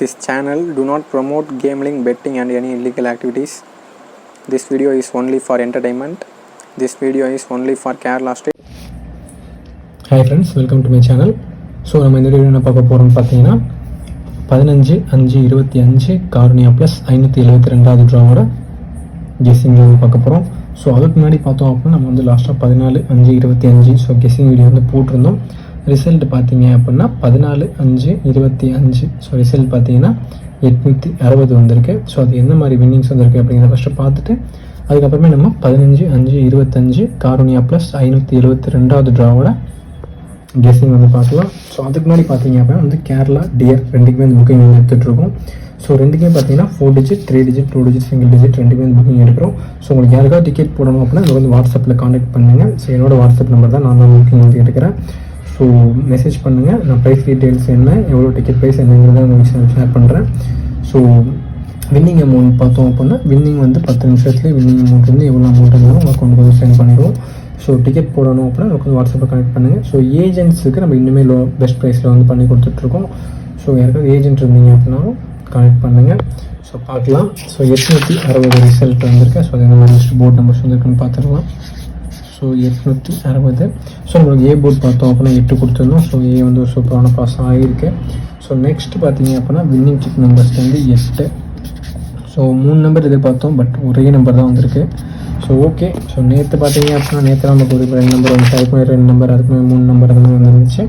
This channel do not promote gambling, betting and any illegal activities. This video is only for entertainment. This video is only for Kerala state. Hi friends welcome to my channel so நம்ம இந்த video என்ன பார்க்க போகிறோம்னு பார்த்தீங்கன்னா பதினஞ்சு அஞ்சு இருபத்தி அஞ்சு கார்னியா ப்ளஸ் ஐநூற்றி எழுபத்தி ரெண்டாவது ட்ராவோட கெஸிங் வீடியோ பார்க்க போகிறோம் ஸோ அதுக்கு முன்னாடி பார்த்தோம் அப்படின்னா நம்ம வந்து லாஸ்ட்டாக பதினாலு அஞ்சு இருபத்தி அஞ்சு ஸோ கெஸிங் வீடியோ வந்து போட்டிருந்தோம் ரிசல்ட் பார்த்தீங்க அப்படின்னா பதினாலு அஞ்சு இருபத்தி அஞ்சு. ஸோ ரிசல்ட் பார்த்தீங்கன்னா எட்நூற்றி அறுபது வந்திருக்கு. ஸோ அது என்ன மாதிரி வின்னிங்ஸ் வந்திருக்கு அப்படிங்கிறத ஃபஸ்ட்டு பார்த்துட்டு அதுக்கப்புறமே நம்ம பதினஞ்சு அஞ்சு இருபத்தஞ்சு காரோனியா ப்ளஸ் ஐநூற்றி எழுபத்தி ரெண்டாவது ட்ராவோட கெஸ்ஸிங் வந்து பார்க்கலாம். ஸோ அதுக்கு முன்னாடி பார்த்தீங்க அப்படின்னா வந்து கேரளா டியர் ரெண்டுக்குமே வந்து புக்கிங் வந்து எடுத்துகிட்ருக்கோம் ஸோ ரெண்டுக்குமே பார்த்தீங்கன்னா four digit three digit two digit single digit ரெண்டுக்குமே வந்து புக்கிங் எடுக்கிறோம். ஸோ உங்களுக்கு யாருக்காவது டிக்கெட் போடணும் அப்படின்னா இதை வந்து வாட்ஸ்அப்பில் காண்டாக்ட் பண்ணுங்கள் ஸோ என்னோட வாட்ஸ்அப் நம்பர் தான் நான் தான் புக்கிங் வந்து எடுக்கிறேன். ஸோ மெசேஜ் பண்ணுங்கள் நான் ப்ரைஸ் டீட்டெயில்ஸ் என்ன எவ்வளோ டிக்கெட் ப்ரைஸ் என்னங்கிறத உங்களுக்கு ஷேர் பண்ணுறேன் ஸோ வின்னிங் அமௌண்ட் பார்த்தோம் அப்படின்னா வின்னிங் வந்து பத்து நிமிஷத்துலேயே வின்னிங் அமௌண்ட் வந்து எவ்வளோ அமௌண்ட் இருந்தாலும் உங்களுக்கு கொண்டு வந்து சென்ட் பண்ணிடுவோம். ஸோ டிக்கெட் போடணும் அப்படின்னா நமக்கு வந்து வாட்ஸ்அப்பில் கனெக்ட் பண்ணுங்கள் ஸோ ஏஜென்ட்ஸுக்கு நம்ம இன்னுமே லோ பெஸ்ட் ப்ரைஸில் வந்து பண்ணி கொடுத்துட்ருக்கோம். ஸோ யாருக்காவது ஏஜென்ட் இருந்தீங்க அப்படின்னாலும் கனெக்ட் பண்ணுங்கள் ஸோ பார்க்கலாம். ஸோ எட்நூற்றி அறுபது ரிசல்ட் வந்திருக்கு. ஸோ அது என்ன மாதிரி போர்ட் நம்பர்ஸ் வந்துருக்குன்னு பார்த்துடலாம். ஸோ எட்நூற்றி அறுபது. ஸோ நம்மளுக்கு ஏ போர்ட் பார்த்தோம் அப்படின்னா எட்டு கொடுத்துருந்தோம் ஸோ ஏ வந்து ஒரு சூப்பரான பாஸ் ஆகிருக்கு ஸோ நெக்ஸ்ட் பார்த்தீங்க அப்படின்னா வின்னிங் கிக் நம்பர்ஸ் வந்து எட்டு. ஸோ மூணு நம்பர் எதிர்பார்த்தோம் பட் ஒரே நம்பர் தான் வந்திருக்கு. ஸோ ஓகே ஸோ நேற்று பார்த்தீங்க அப்படின்னா நேற்று நமக்கு ஒரு ரெண்டு நம்பர் வந்து அதுக்குமே ரெண்டு நம்பர் அதுக்குமே மூணு நம்பர் அது மாதிரி வந்துருந்துச்சு.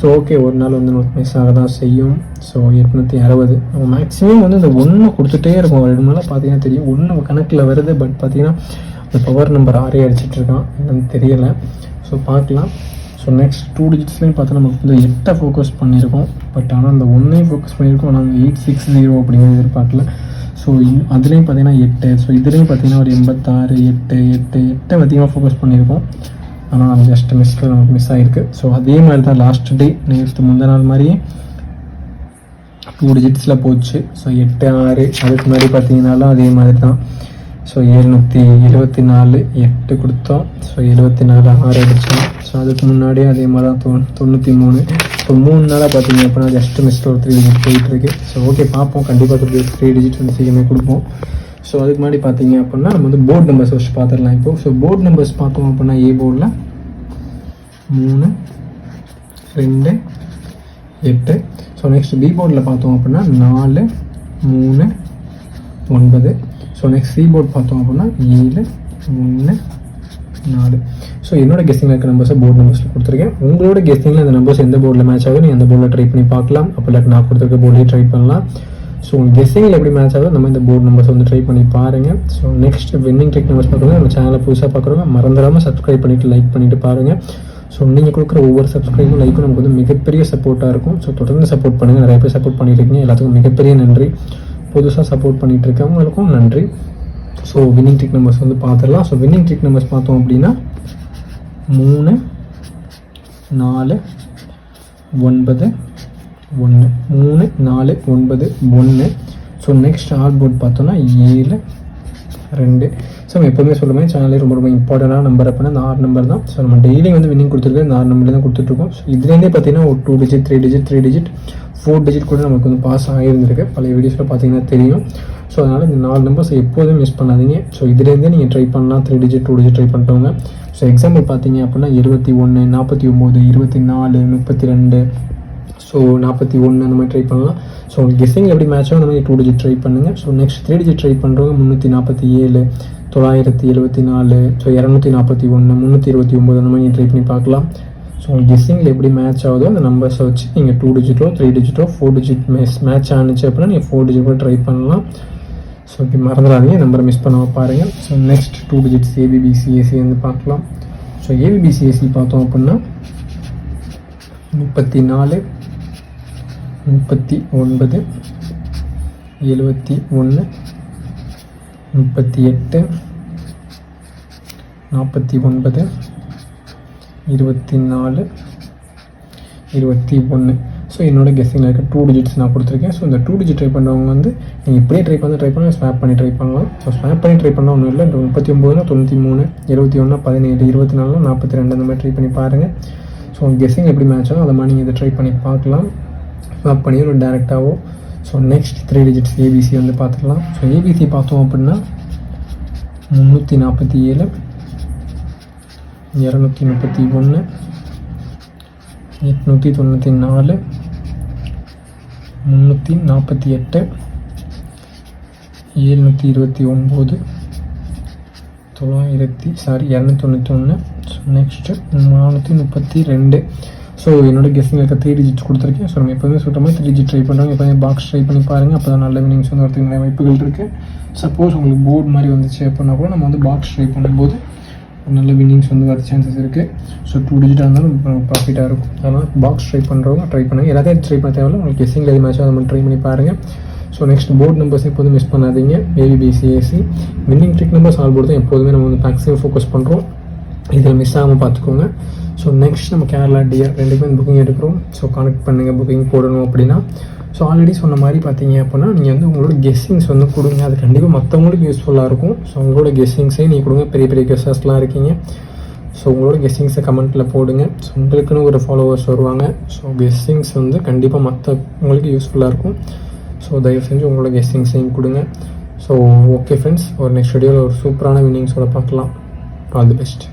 ஸோ ஓகே ஒரு நாள் வந்து நோட் மிஸ் ஆக தான் செய்யும். ஸோ எட்நூற்றி அறுபது. நம்ம மேக்ஸிமம் வந்து இந்த ஒன்று கொடுத்துட்டே இருக்கும் ரெண்டு நாளாக பார்த்தீங்கன்னா தெரியும். ஒன்று கணக்கில் வருது பட் பார்த்தீங்கன்னா அந்த பவர் நம்பர் ஆறே அடிச்சிட்டு இருக்கான். என்னன்னு தெரியலை. ஸோ பார்க்கலாம். ஸோ நெக்ஸ்ட் டூ டிஜிட்ஸ்லேயும் பார்த்தா நமக்கு வந்து எட்டை ஃபோக்கஸ் பண்ணியிருக்கோம். பட் ஆனால் அந்த ஒன்றையும் ஃபோக்கஸ் பண்ணியிருக்கோம். நாங்கள் எயிட் சிக்ஸ் ஜீரோ அப்படிங்கிறது எதிர்பார்க்கல. ஸோ அதுலேயும் பார்த்தீங்கன்னா எட்டு. ஸோ இதுலேயும் பார்த்தீங்கன்னா ஒரு எண்பத்தாறு எட்டு எட்டு எட்டை அதிகமாக ஃபோக்கஸ் பண்ணியிருக்கோம். ஆனால் அது ஜஸ்ட் மிஸ்ஸில் நமக்கு மிஸ் ஆகிருக்கு ஸோ அதே மாதிரி தான் லாஸ்ட் டே நேற்று முந்தின நாள் மாதிரியே டூ டிஜிட்ஸில் போச்சு. ஸோ எட்டு ஆறு அதுக்கு முன்னாடி பார்த்தீங்கன்னாலும் அதே மாதிரி தான் ஸோ எழுநூற்றி எழுபத்தி நாலு எட்டு கொடுத்தோம். ஸோ எழுபத்தி நாலு ஆறு அடித்தோம் ஸோ அதுக்கு முன்னாடியே அதே மாதிரி தான் தொ தொண்ணூற்றி மூணு. இப்போ மூணு நாளாக பார்த்தீங்க அப்படின்னா ஜஸ்ட் மிஸ்ட் ஒரு த்ரீ டிஜிட் போயிட்டுருக்கு ஸோ ஓகே பார்ப்போம். கண்டிப்பாக த்ரீ த்ரீ டிஜிட் வந்து சீக்கிரமே கொடுப்போம். ஸோ அதுக்கு முன்னாடி பார்த்தீங்க அப்படின்னா நம்ம வந்து போர்டு நம்பர்ஸ் வச்சு பார்த்துடலாம் இப்போ. ஸோ போர்டு நம்பர்ஸ் பார்த்தோம் அப்படின்னா ஏ போர்டில் மூணு ரெண்டு எட்டு. ஸோ நெக்ஸ்ட் பி போர்டில் பார்த்தோம் அப்படின்னா நாலு மூணு ஒன்பது. ஸோ நெக்ஸ்ட் சி போர்ட் பார்த்தோம் அப்படின்னா ஏழு ஒன்று நாலு. ஸோ என்னோட கெஸ்டிங்கில் இருக்க நம்பர்ஸை போர்டு நம்பர்ஸில் கொடுத்துருக்கேன். உங்களோட கெஸ்டிங்கில் அந்த நம்பர்ஸ் எந்த போர்டில் மேட்ச் ஆகுது நீங்கள் அந்த போர்டில் ட்ரை பண்ணி பார்க்கலாம். அப்போ இல்லாட்டி நான் கொடுத்துருக்க போர்ட்லேயே ட்ரை பண்ணலாம். ஸோ உங்கள் கெஸ்ஸிங்கில் எப்படி மேட்ச் ஆகுது நம்ம இந்த போர்டு நம்பர்ஸ் வந்து ட்ரை பண்ணி பாருங்கள் so next winning tech numbers பார்க்குறவங்க நம்ம சேனலை புதுசாக பார்க்குறவங்க மறந்துடாமல் சப்ஸ்கிரைப் பண்ணிவிட்டு லைக் பண்ணிவிட்டு பாருங்கள் ஸோ நீங்கள் கொடுக்குற ஒவ்வொரு சப்ஸ்கிரைபும் லைக்கும் நமக்கு வந்து மிகப்பெரிய சப்போர்ட்டாக இருக்கும். ஸோ தொடர்ந்து சப்போர்ட் பண்ணுங்கள் நிறைய பேர் சப்போர்ட் பண்ணிட்டுருக்கீங்க எல்லாத்துக்கும் மிகப்பெரிய நன்றி. புதுசாக சப்போர்ட் பண்ணிட்டு இருக்கவங்களுக்கும் நன்றி. ஸோ வின்னிங் ட்ரிக் நம்பர்ஸ் வந்து பார்த்துடலாம். ஸோ வின்னிங் ட்ரிக் நம்பர்ஸ் பார்த்தோம் அப்படின்னா மூணு நாலு ஒன்பது ஒன்று மூணு நாலு ஒன்பது ஒன்று. ஸோ நெக்ஸ்ட் ஆர்ட் போர்ட் பார்த்தோன்னா ஏழு ரெண்டு. ஸோ நம்ம எப்போவுமே சொல்லுவேன் சேனலே ரொம்ப ரொம்ப இம்பார்ட்டண்டான நம்பர் அப்படின்னா இந்த ஆறு நம்பர் தான். ஸோ நம்ம டெய்லி வந்து வின்னிங் கொடுத்துருக்கோம் இந்த ஆறு நம்பர் தான் கொடுத்துட்ருக்கோம். ஸோ இதுலேருந்தே பார்த்தீங்கன்னா ஒரு two digit three digit three digit four digit கூட நமக்கு வந்து பாஸ் ஆகியிருந்திருக்கு. பழைய வீடியோஸில் பார்த்தீங்கன்னா தெரியும். ஸோ அதனால் இந்த நாலு நம்பர்ஸ் எப்போதும் மிஸ் பண்ணாதீங்க. ஸோ இதுலேருந்தே நீங்கள் ட்ரை பண்ணலாம். Three digit two digit try பண்ணுறவங்க ஸோ எக்ஸாம்பிள் பார்த்தீங்க அப்படின்னா இருபத்தி ஒன்று நாற்பத்தி ஒம்பது இருபத்தி நாலு முப்பத்தி ரெண்டு ஸோ நாற்பத்தி ஒன்று அந்த மாதிரி ட்ரை பண்ணலாம். ஸோ உங்களுக்கு கெஸ்ஸிங் எப்படி மேட்ச் ஆகும் அந்த மாதிரி டூ டிஜிட் ட்ரை பண்ணுங்கள் so next three digit try பண்ணுறவங்க முந்நூற்றி நாற்பத்தி ஏழு தொள்ளாயிரத்தி எழுபத்தி நாலு ஸோ இரநூத்தி நாற்பத்தி ஒன்று முந்நூற்றி இருபத்தி ஒம்பது அந்த மாதிரி ட்ரை பண்ணி பார்க்கலாம். ஸோ உங்களுக்கு கெஸ்ஸிங்கில் எப்படி மேட்ச் ஆகுதோ அந்த நம்பர்ஸை வச்சு நீங்கள் டூ டிஜிட்டோ த்ரீ டிஜிட்டோ ஃபோர் டிஜிட் மேட்ச் மேட்ச் ஆனிச்சு அப்படின்னா நீங்கள் ஃபோர் டிஜிட் கூட ட்ரை பண்ணலாம். ஸோ இப்படி மறந்துடாதீங்க நம்பரை மிஸ் பண்ணாமல் பாருங்கள் so next two digits ABBCSC வந்து பார்க்கலாம். ஸோ ஏபிபிசிஎஸ்சி பார்த்தோம் அப்படின்னா முப்பத்தி நாலு முப்பத்தி ஒன்பது எழுபத்தி ஒன்று முப்பத்தி எட்டு நாற்பத்தி ஒன்பது இருபத்தி நாலு இருபத்தி ஒன்று. ஸோ என்னோட கெஸ்ஸிங்கில் இருக்க டூ டிஜிட்ஸ் நான் கொடுத்துருக்கேன். ஸோ இந்த டூ டிஜிட் ட்ரை பண்ணுறவங்க வந்து நீங்கள் இப்படியே ட்ரை பண்ணி ட்ரை பண்ணலாம் ஸ்வாப் பண்ணி ட்ரை பண்ணலாம். ஸோ ஸ்வாப் பண்ணி ட்ரை பண்ணால் ஒன்றும் இல்லை. முப்பத்தி ஒம்போதுனா தொண்ணூற்றி மூணு இருபத்தி ஒன்று பதினேழு இருபத்தி நாலுனா நாற்பத்தி ரெண்டு அந்த மாதிரி ட்ரை பண்ணி பாருங்கள் ஸோ கெஸ்ஸிங் எப்படி மேட்ச் ஆகும் அதை மாதிரி நீங்கள் இதை ட்ரை பண்ணி பார்க்கலாம். ஸ்வாப் பண்ணி ஒரு டேரெக்டாகவோ so next three digits ABC வந்து பார்த்துக்கலாம். ஸோ ஏபிசி பார்த்தோம் அப்படின்னா முந்நூற்றி நாற்பத்தி ஏழு இரநூத்தி முப்பத்தி ஒன்று எட்நூற்றி தொண்ணூற்றி நாலு முந்நூற்றி நாற்பத்தி எட்டு ஏழ்நூற்றி இருபத்தி ஒம்பது தொள்ளாயிரத்தி சாரி இரநூத்தி தொண்ணூற்றி ஒன்று ஸோ நெக்ஸ்ட்டு நானூற்றி முப்பத்தி ரெண்டு. ஸோ என்னோட கெஸ்டிங் இருக்க த்ரீ டிஜிட்ஸ் கொடுத்துருக்கேன். ஸோ நம்ம எப்போதுமே சொல்கிற மாதிரி த்ரீ டிஜிட் ட்ரை பண்ணுறாங்க எப்போதுமே பாக்ஸ் ட்ரை பண்ணி பாருங்கள் அப்போ தான் நல்ல வினிங்ஸ் வந்து வரதுக்கு நிறைய வாய்ப்புகள் இருக்குது சப்போஸ் உங்களுக்கு போர்டு மாதிரி வந்துச்சு அப்படின்னா கூட நம்ம வந்து பாக்ஸ் ட்ரை பண்ணும்போது நல்ல வின்னிங்ஸ் வந்து வர சான்சஸ் இருக்குது ஸோ டூ டிஜிட்டாக இருந்தாலும் ப்ராஃபிட்டாக இருக்கும். அதனால் பாக்ஸ் ட்ரை பண்ணுறவங்க ட்ரை பண்ணுங்கள் எல்லாத்தையும் ட்ரை பண்ண தேவையில்ல. உங்களுக்கு கெஸ்ஸிங்கில் எது அதை ட்ரை பண்ணி பாருங்கள் ஸோ நெக்ஸ்ட் போர்ட் நம்பர்ஸ் எப்போதும் மிஸ் பண்ணாதீங்க. ஏபிபிசிஎஸ்சி winning trick numbers all board தான் எப்போதுமே நம்ம வந்து மேக்ஸிமம் ஃபோக்கஸ் பண்ணுறோம் இதில் மிஸ் ஆகாமல் பார்த்துக்கோங்க. ஸோ நெக்ஸ்ட் நம்ம கேரளா டியர் ரெண்டுக்குமே புக்கிங் எடுக்கிறோம். ஸோ கனெக்ட் பண்ணுங்கள் புக்கிங் போடணும் அப்படின்னா. ஸோ ஆல்ரெடி சொன்ன மாதிரி பார்த்தீங்க அப்படின்னா நீங்கள் வந்து உங்களோட கெஸ்ஸிங்ஸ் வந்து கொடுங்க. அது கண்டிப்பாக மற்றவங்களுக்கு யூஸ்ஃபுல்லாக இருக்கும். ஸோ உங்களோட கெஸ்ஸிங்ஸே நீங்கள் கொடுங்க. பெரிய பெரிய கெஸ்டர்ஸ்லாம் இருக்கீங்க. ஸோ உங்களோட கெஸ்ஸிங்ஸை கமெண்ட்டில் போடுங்க. ஸோ உங்களுக்குன்னு ஒரு ஃபாலோவர்ஸ் வருவாங்க. ஸோ கெஸ்ஸிங்ஸ் வந்து கண்டிப்பாக மற்ற உங்களுக்கு யூஸ்ஃபுல்லாக இருக்கும். ஸோ தயவு செஞ்சு உங்களோட கெஸ்ஸிங்ஸையும் கொடுங்க. ஸோ ஓகே ஃப்ரெண்ட்ஸ் ஒரு நெக்ஸ்ட் வீடியோவில் ஒரு சூப்பரான வின்னிங்ஸோட பார்க்கலாம். All the best